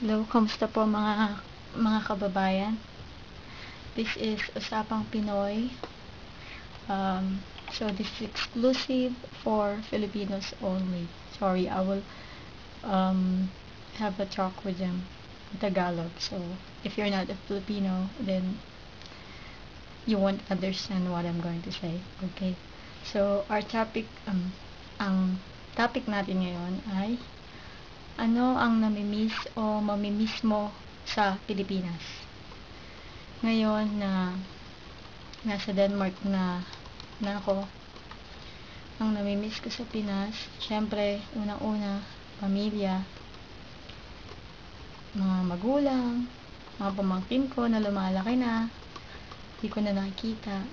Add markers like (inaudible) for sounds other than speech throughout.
Hello, kamusta po mga mga kababayan? This is Usapang Pinoy. Um, so this is exclusive for Filipinos only. Sorry, I will um, have a talk with them in Tagalog. So if you're not a Filipino, then you won't understand what I'm going to say. Okay? So our topic, um, ang topic natin ngayon ay ano ang namimiss o mamimiss mo sa Pilipinas? Ngayon na nasa Denmark na na ako, ang namimiss ko sa Pinas, syempre, unang-una, pamilya, mga magulang, mga pamangkin ko na lumalaki na, hindi ko na nakikita.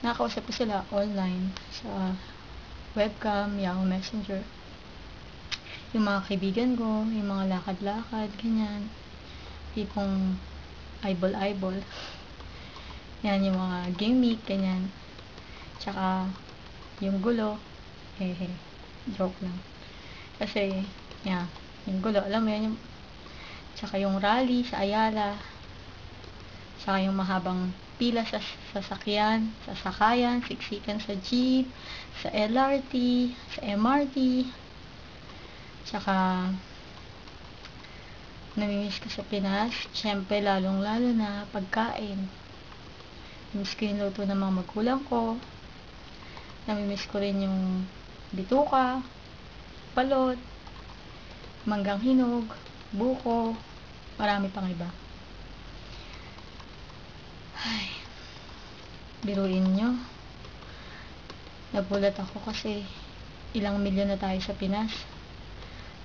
Nakausap ko sila online sa webcam, Yahoo Messenger yung mga kaibigan ko, yung mga lakad-lakad, ganyan. Tipong eyeball-eyeball. (laughs) Yan, yung mga gimmick, ganyan. Tsaka, yung gulo, hehe, joke lang. Kasi, yan, yung gulo, alam mo yan, yung, tsaka yung rally sa Ayala, tsaka yung mahabang pila sa sasakyan, sa sakayan, siksikan sa jeep, sa LRT, sa MRT, Tsaka, namimiss ko sa Pinas. Siyempre, lalong-lalo na pagkain. Namimiss ko yung luto ng mga magulang ko. Namimiss ko rin yung bituka, palot, manggang hinog, buko, marami pang iba. Ay, biruin nyo. Nagulat ako kasi ilang milyon na tayo sa Pinas.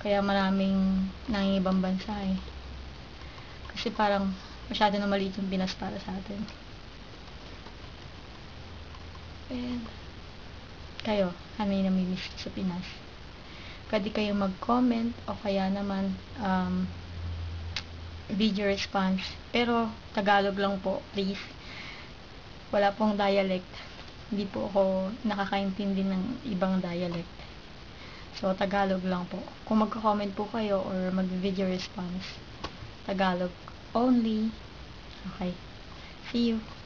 Kaya maraming nangingibang bansa eh. Kasi parang masyado na maliit yung Pinas para sa atin. And, kayo, ano yung namimiss sa Pinas? Pwede kayo mag-comment o kaya naman um, video response. Pero, Tagalog lang po, please. Wala pong dialect. Hindi po ako nakakaintindi ng ibang dialect. So, Tagalog lang po. Kung magko-comment po kayo or mag-video response, Tagalog only. Okay. See you.